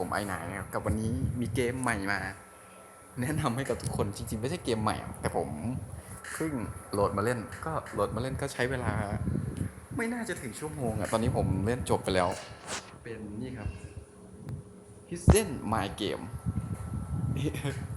ผมไอหนายนะครับกับวันนี้มีเกมใหม่มา แนะนำให้กับทุกคนจริงๆ ไม่ใช่เกมใหม่หรอกแต่ผมเพิ่งโหลดมาเล่น ก็โหลดมาเล่นก็ใช้เวลา ไม่น่าจะถึงชั่วโมงอะตอนนี้ผมเล่นจบไปแล้ว เป็นนี่ครับ Hidden My Game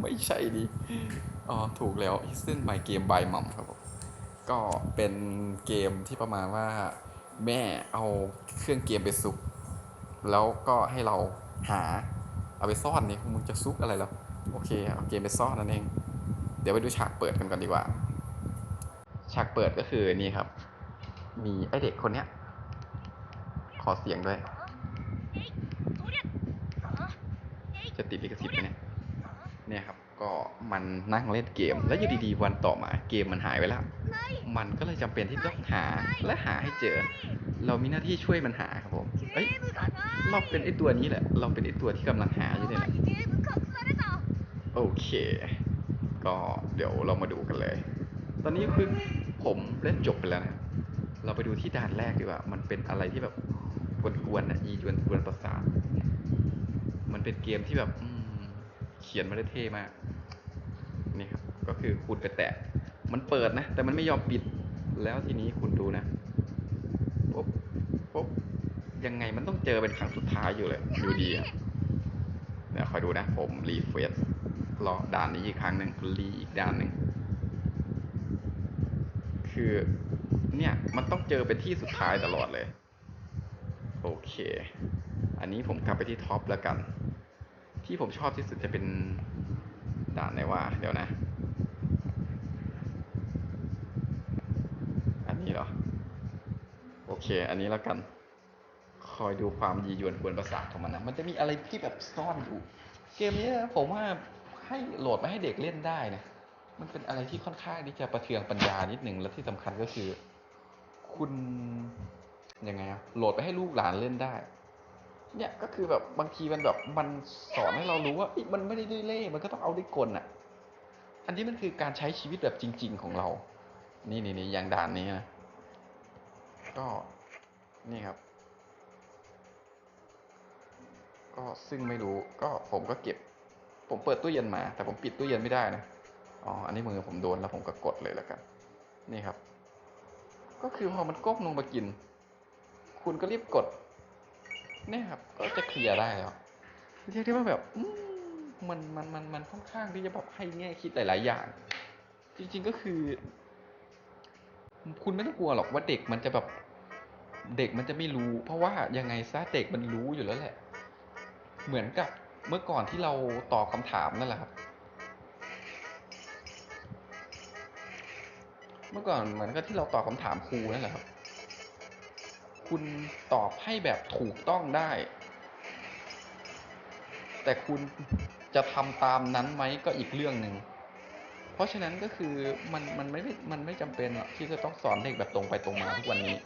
ไม่ใช่ดิอ๋อถูกแล้ว Hidden My Game by Mom ครับผมก็เป็นเกมที่ประมาณว่าแม่เอาเครื่องเกมไปซุกแล้วก็ให้เรา หาเอาไปซ่อนนี่มึงจะซุกอะไรหรอโอเคเอาเกมไปซ่อนนั่นเอง เดี๋ยวไปดูฉากเปิดกันก่อนดีกว่า ฉากเปิดก็คือนี่ครับ มีไอเด็กคนเนี้ย ขอเสียงด้วย จะติดลิขสิทธิ์ไหมเนี่ยเนี่ยครับ ก็มันนั่งเล่นเกม แล้วอยู่ดีๆวันต่อมาเกมมันหายไปแล้ว มันก็เลยจำเป็นที่ต้องหาและหาให้เจอ เรามีหน้าที่ช่วยมันหาครับผมเอ้ยเราเป็นไอตัวนี้แหละ เราเป็นไอตัวที่กำลังหาอยู่เนี่ยแหละโอเค ก็เดี๋ยวเรามาดูกันเลย ตอนนี้คือผมเล่นจบไปแล้วนะเราไปดูที่ด่านแรกดีกว่า มันเป็นอะไรที่แบบกวนๆนะยีจวนกวนประสาทมันเป็นเกมที่แบบ ขียนมาได้เท่มากนี่ครับก็คือคุณไปแตะมันเปิดนะ แต่มันไม่ยอมปิดแล้วทีนี้คุณดูนะปุ๊บปุ๊บยังไงมันต้องเจอเป็นครั้งสุดท้ายอยู่เลยอยู่ดีเดี๋ยวคอยดูนะ ผมรีเฟรชรอด่านนี้อีกครั้งหนึ่งรีอีกด่านหนึ่งคือเนี่ยมันต้องเจอเป็นที่สุดท้ายตลอดเลย โอเค อันนี้ผมกลับไปที่ท็อปแล้วกัน ที่ผมชอบที่สุดจะเป็นด่านไหนวะเดี๋ยวนะ อันนี้เหรอ โอเค อันนี้แล้วกัน คอยดูความยียวนกวนประสาทของมันนะ มันจะมีอะไรที่แบบซ่อนอยู่ เกมนี้ผมว่าให้โหลดมาให้เด็กเล่นได้นะ มันเป็นอะไรที่ค่อนข้างที่จะประเทืองปัญญานิดหนึ่งและที่สำคัญก็คือ คุณยังไงอะโหลดไปให้ลูกหลานเล่นได้ เนี่ยก็คือแบบบางทีมันแบบมันสอนให้เรารู้ว่ามันไม่ได้ด้วยเล่ห์มันก็ต้องเอาด้วยกลอะ อันนี้มันคือการใช้ชีวิตแบบจริง ๆ ของเรา นี่นี่นี่อย่างด่านนี้นะ ก็นี่ครับ ก็ซึ่งไม่รู้ก็ผมก็เก็บ ผมเปิดตู้เย็นมา แต่ผมปิดตู้เย็นไม่ได้นะอ๋ออันนี้มือผมโดนแล้วผมก็กดเลยแล้วกัน นี่ครับ ก็คือพอมันก้มลงมากิน คุณก็รีบกด เนี่ยครับ ก็จะเคลียร์ได้แล้วเรียกได้ว่าแบบมันมันมันมันค่อนข้างที่จะแบบให้แง่คิดหลาย ๆ อย่าง จริง ๆก็คือ คุณไม่ต้องกลัวหรอกว่าเด็กมันจะแบบเด็กมันจะไม่รู้ เพราะว่ายังไงซะเด็กมันรู้อยู่แล้วแหละ เหมือนกับเมื่อก่อนที่เราตอบคำถามนั่นแหละครับ เมื่อก่อนเหมือนกับที่เราตอบคำถามครูนั่นแหละครับ คุณตอบให้แบบถูกต้องได้ แต่คุณจะทำตามนั้นไหมก็อีกเรื่องหนึ่งเพราะฉะนั้นก็คือมันมันไม่ได้มันไม่จำเป็นหรอกที่จะต้องสอนเด็กแบบตรงไปตรงมาทุกวันนี้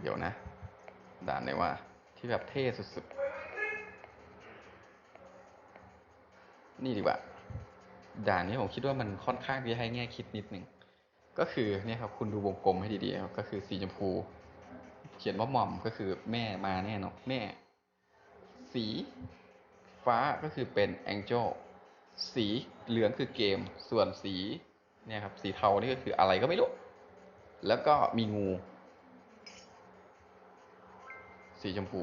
เดี๋ยวนะ ด่านไหนว่า ที่แบบเท่สุดๆ นี่ดีกว่า ด่านนี้ผมคิดว่ามันค่อนข้างที่จะให้แง่คิดนิดหนึ่งก็คือเนี่ยครับคุณดูวงกลมให้ดีๆครับก็คือสีชมพู เขียนว่าหม่อมก็คือแม่มาแน่นอนแม่ สีฟ้าก็คือเป็นแองเจลสีเหลืองคือเกม ส่วนสีเนี่ยครับสีเทานี่ก็คืออะไรก็ไม่รู้ แล้วก็มีงู สีชมพู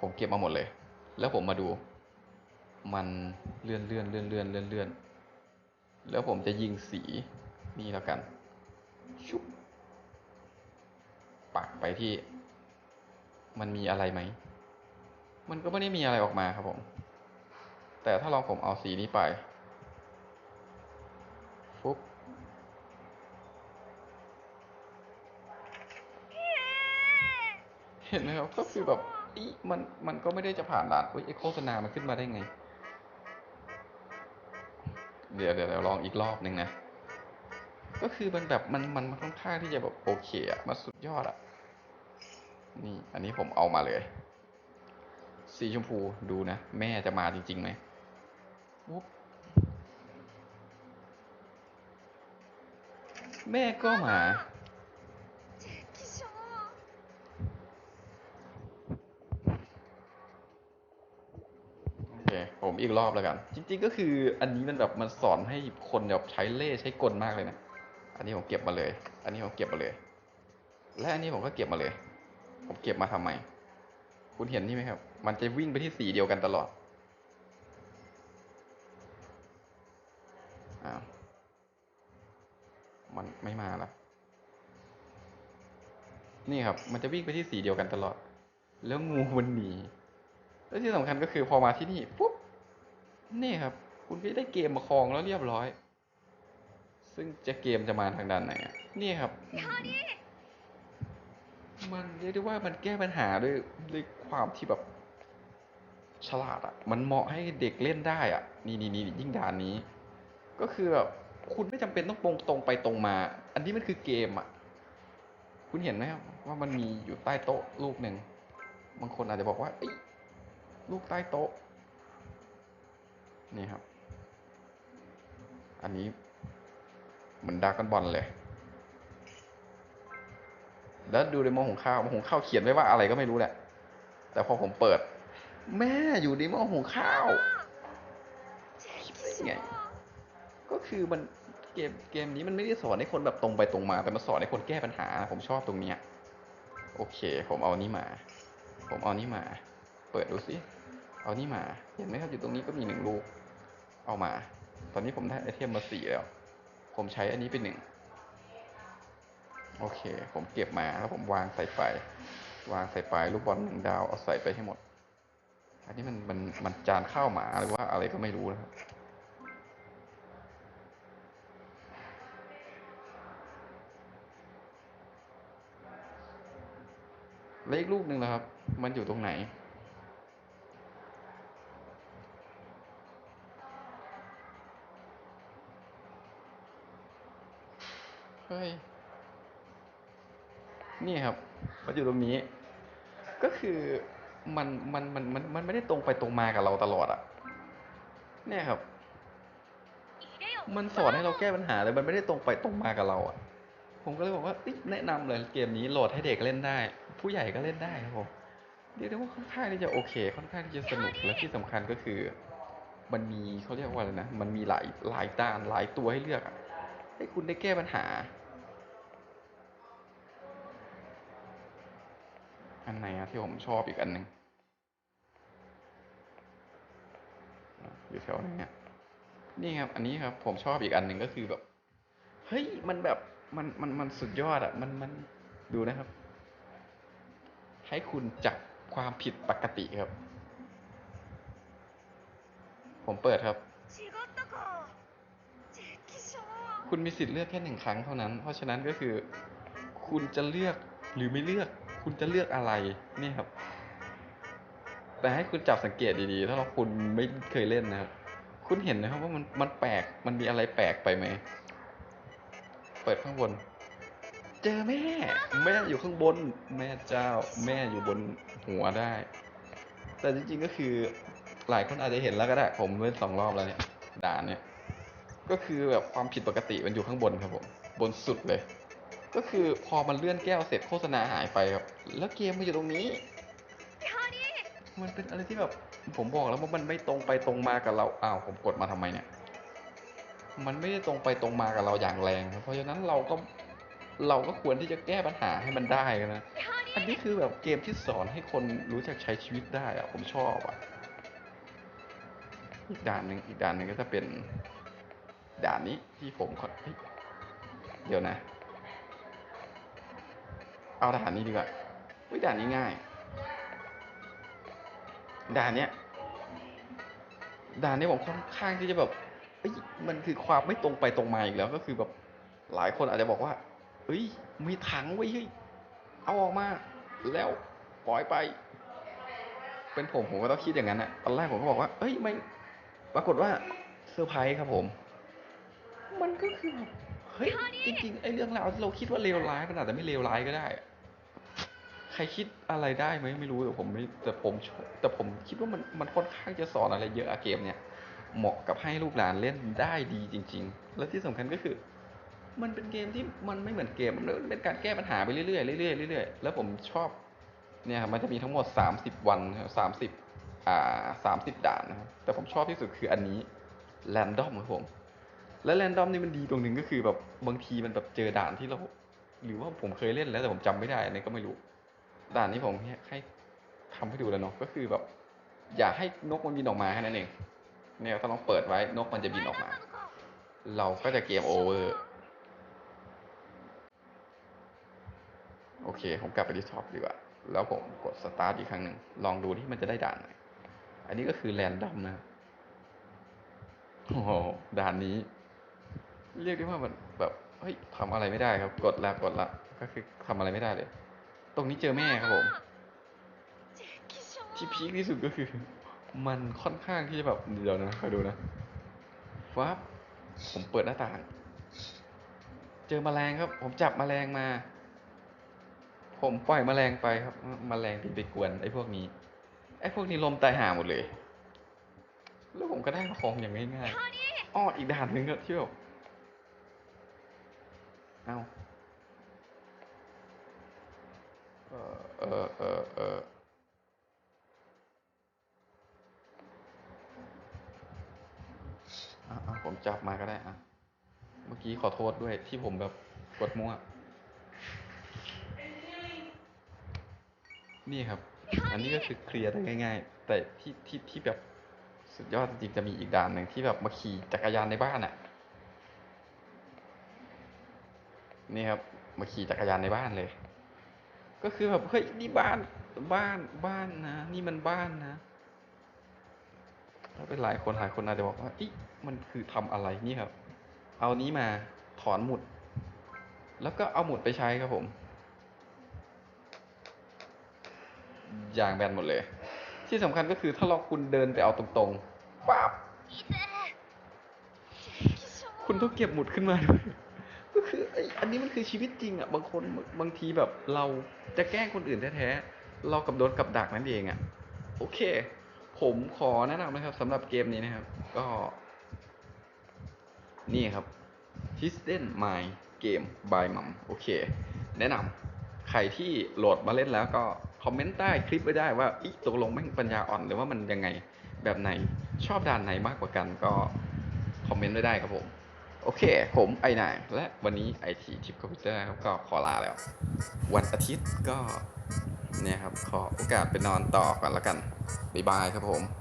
ผมเก็บมาหมดเลย แล้วผมมาดู มันเลื่อนเลื่อนเลื่อนเลื่อนเลื่อนเลื่อนแล้วผมจะยิงสีนี่แล้วกัน ชุบปักไปที่ มันมีอะไรไหม มันก็ไม่ได้มีอะไรออกมาครับผม แต่ถ้าลองผมเอาสีนี้ไปฟุ๊บเห็นไหมครับก็คือแบบอีมันมันก็ไม่ได้จะผ่านด่านอุ้ยโฆษณามันขึ้นมาได้ไง เดี๋ยวเดี๋ยวลองอีกรอบหนึ่งนะ ก็คือมันแบบมันมันค่อนข้างที่จะแบบโอเคอะมันสุดยอดอะนี่ อันนี้ผมเอามาเลย สีชมพูดูนะ แม่จะมาจริงๆไหมแม่ก็มา ผมอีกรอบแล้วกัน จริง ๆ ก็คืออันนี้มันแบบมันสอนให้คนแบบใช้เล่ห์ใช้กลมากเลยนะ อันนี้ผมเก็บมาเลย อันนี้ผมเก็บมาเลย และอันนี้ผมก็เก็บมาเลย ผมเก็บมาทำไม คุณเห็นนี่ไหมครับ มันจะวิ่งไปที่สีเดียวกันตลอดอ้าวมันไม่มาล้วนี่ครับ มันจะวิ่งไปที่สีเดียวกันตลอด แล้วงูมันหนี แล้วที่สำคัญก็คือพอมาที่นี่ปุ๊บ นี่ครับ คุณก็ได้เกมมาครองแล้วเรียบร้อย ซึ่งจะเกมจะมาทางด้านไหนนี่ครับ มันเรียกได้ว่ามันแก้ปัญหาด้วยด้วยความที่แบบ ฉลาดอะ มันเหมาะให้เด็กเล่นได้อะ นี่นี่นี่ยิ่งด่านนี้ ก็คือแบบคุณไม่จำเป็นต้องตรงตรงไปตรงมา อันนี้มันคือเกมอะ คุณเห็นไหมครับว่ามันมีอยู่ใต้โต๊ะลูกหนึ่ง บางคนอาจจะบอกว่าลูกใต้โต๊ะ นี่ครับ อันนี้เหมือนดรากันบอลเลย แล้วดูในหม้อหุงข้าวหม้อหุงข้าวเขียนไว้ว่าอะไรก็ไม่รู้แหละ แต่พอผมเปิด แม่อยู่ในหม้อหุงข้าวไงก็คือมันเกมเกมนี้มันไม่ได้สอนให้คนแบบตรงไปตรงมา แต่มันสอนให้คนแก้ปัญหา ผมชอบตรงเนี้ยโอเค ผมเอานี้มา ผมเอานี้มา เปิดดูสิเอานี้มา เห็นไหมครับอยู่ตรงนี้ก็มีหนึ่งลูก เอามา ตอนนี้ผมได้ไอเทมมาสี่แล้ว ผมใช้อันนี้เป็นหนึ่งโอเค ผมเก็บมาแล้วผมวางใส่ไปวางใส่ไปลูกบอลหนึ่งดาวเอาใส่ไปให้หมด อันนี้มันมันมันจานข้าวหมาหรือว่าอะไรก็ไม่รู้นะครับเลขลูกหนึ่งนะครับ มันอยู่ตรงไหน เฮ้ยนี่ครับมันอยู่ตรงนี้ ก็คือมันมันมันมันมันไม่ได้ตรงไปตรงมากับเราตลอดอะเนี่ยครับ มันสอนให้เราแก้ปัญหาเลยมันไม่ได้ตรงไปตรงมากับเราอะผมก็เลยบอกว่าแนะนำเลยเกมนี้โหลดให้เด็กเล่นได้ ผู้ใหญ่ก็เล่นได้ครับผมเรียกได้ว่าค่อนข้างที่จะโอเค ค่อนข้างที่จะสนุกและที่สำคัญก็คือ มันมีเขาเรียกว่าอะไรนะมันมีหลายหลายด้านหลายตัวให้เลือกให้คุณได้แก้ปัญหาันไหนอะที่ผมชอบอีกอันหนึ่งอยู่แถวไหนอะนี่ครับ อันนี้ครับ ผมชอบอีกอันหนึ่งก็คือแบบ เฮ้ย มันแบบ มัน มัน มันสุดยอดอะมันมัน ดูนะครับ ให้คุณจับความผิดปกติครับ ผมเปิดครับ คุณมีสิทธิ์เลือกแค่หนึ่งครั้งเท่านั้น เพราะฉะนั้นก็คือ คุณจะเลือกหรือไม่เลือก คุณจะเลือกอะไรนี่ครับ แต่ให้คุณจับสังเกตดีๆ ถ้าเราคุณไม่เคยเล่นนะครับ คุณเห็นนะครับว่ามันมันแปลก มันมีอะไรแปลกไปไหม เปิดข้างบน เจอแม่ แม่อยู่ข้างบน แม่เจ้า แม่อยู่บนหัวได้ แต่จริงๆก็คือหลายคนอาจจะเห็นแล้วก็ได้ ผมเล่นสองรอบแล้วเนี่ยด่านเนี่ย ก็คือแบบความผิดปกติมันอยู่ข้างบนครับผม บนสุดเลย ก็คือพอมันเลื่อนแก้วเสร็จโฆษณาหายไปครับ แล้วเกมมันอยู่ตรงนี้ มันเป็นอะไรที่แบบผมบอกแล้วว่ามันไม่ตรงไปตรงมากับเรา อ้าวผมกดมาทำไมเนี่ย มันไม่ได้ตรงไปตรงมากับเราอย่างแรง เพราะฉะนั้นเราก็เราก็ควรที่จะแก้ปัญหาให้มันได้นะ อันนี้คือแบบเกมที่สอนให้คนรู้จักใช้ชีวิตได้อะผมชอบอะอีกด่านหนึ่งอีกด่านหนึ่งก็จะเป็นด่านนี้ที่ผมเดี๋ยวนะ เอาด่านนี้ดีกว่าวิด่านนี้ง่าย ด่านเนี้ย ด่านนี้ผมค่อนข้างที่จะแบบเอ้ยมันคือความไม่ตรงไปตรงมาอีกแล้วก็คือแบบหลายคนอาจจะบอกว่าเฮ้ยมีถังไว้ยเฮ้ยเอาออกมา แล้วปล่อยไป เป็นผมผมก็ต้องคิดอย่างนั้นอะตอนแรกผมก็บอกว่า เอ้ยไม่ปรากฏว่าเซอร์ไพรส์ครับผม มันก็คือแบบเฮ้ยจริงๆไอ้เรื่องราวที่เราคิดว่าเลวร้ายมันอาจจะไม่เลวร้ายก็ได้ รคิดอะไรได้ไหมไม่รู้แต่ผมไม่แต่ผมแต่ผมคิดว่ามันมันค่อนข้างจะสอนอะไรเยอะอะเกมเนี่ยเหมาะกับให้ลูกหลานเล่นได้ดีจริง ๆ และที่สำคัญก็คือ มันเป็นเกมที่มันไม่เหมือนเกมมันเป็นการแก้ปัญหาไปเรื่อยๆเรื่อยๆเรื่อยๆแล้วผมชอบเนี่ยครับมันจะมีทั้งหมด 30 วันสามสิบอ่าสามสิบด่านนะครับแต่ผมชอบที่สุดคืออันนี้แรนดอมครับผมและแรนดอมนี่มันดีตรงหนึ่งก็คือแบบบางทีมันแบบเจอด่านที่เรา หรือว่าผมเคยเล่นแล้วแต่ผมจำไม่ได้อันนี้ก็ไม่รู้ ด่านนี้ผมให้ทำให้ดูแล้วเนาะก็คือแบบ อย่าให้นกมันบินออกมาแค่นั้นเองเนี่ยถ้าลองเปิดไว้นกมันจะบินออกมา เราก็จะเกมโอเวอร์โอเค ผมกลับไปที่ท็อปดีกว่า แล้วผมกดสตาร์ทอีกครั้งหนึ่ง ลองดูที่มันจะได้ด่านไหนอันนี้ก็คือแรนดอมนะโอ้โหด่านนี้ เรียกได้ว่ามันแบบ เฮ้ยทำอะไรไม่ได้ครับ กดแล้วกดละก็คือทำอะไรไม่ได้เลย ตรงนี้เจอแม่ครับผม敵将ที่พีคที่สุดก็คือ มันค่อนข้างที่จะแบบเดี๋ยวนะคอยดูนะฟ้าบผมเปิดหน้าต่าง เจอแมลงครับ ผมจับแมลงมา ผมปล่อยแมลงไปครับแมลงบินไปกวนไอ้พวกนี้ ไอ้พวกนี้ลมตายห่าหมดเลย แล้วผมก็ได้ของอย่างง่ายๆอ้ออีกด่านหนึ่งก็ที่แบบเอ้า เออเออเออเออผมจับมาก็ได้อะ เมื่อกี้ขอโทษด้วยที่ผมแบบกดมั่ว นี่ครับ อันนี้ก็คือเคลียร์ได้ง่าย ๆ แต่ที่ที่ที่แบบสุดยอดจริงๆจะมีอีกด่านหนึ่งที่แบบมาขี่จักรยานในบ้านอะ นี่ครับ มาขี่จักรยานในบ้านเลย ก็คือแบบเฮ้ยนี่บ้านบ้านบ้านนะ นี่มันบ้านนะแล้วเป็นหลายคนหลายคนอาจจะบอกว่าอีมันคือทำอะไรนี่ครับ เอานี้มาถอนหมุด แล้วก็เอาหมุดไปใช้ครับผมอย่างแบนหมดเลย ที่สำคัญก็คือถ้าเราคุณเดินไปเอาตรงๆปั๊บคุณต้องเก็บหมุดขึ้นมาด้วย อไออันนี้มันคือชีวิตจริงอะบางคนบางทีแบบเราจะแกล้งคนอื่นแท้ๆเรากับโดนกับดักนั่นเองอะโอเค ผมขอแนะนำนะครับสำหรับเกมนี้นะครับ ก็ นี่ครับ Hidden My Game by Mum โอเค แนะนำใครที่โหลดมาเล่นแล้วก็คอมเมนต์ใต้คลิปไว้ได้ว่าอีตกลงแม่งปัญญาอ่อนหรือว่ามันยังไงแบบไหนชอบด่านไหนมากกว่ากันก็คอมเมนต์ไว้ได้ครับผม โอเค ผมไอนายและวันนี้ไอทีทิปคอมพิวเตอร์ครับก็ขอลาแล้ว วันอาทิตย์ก็เนี่ยครับ ขอโอกาสไปนอนต่อก่อนละกัน บ๊ายบายครับผม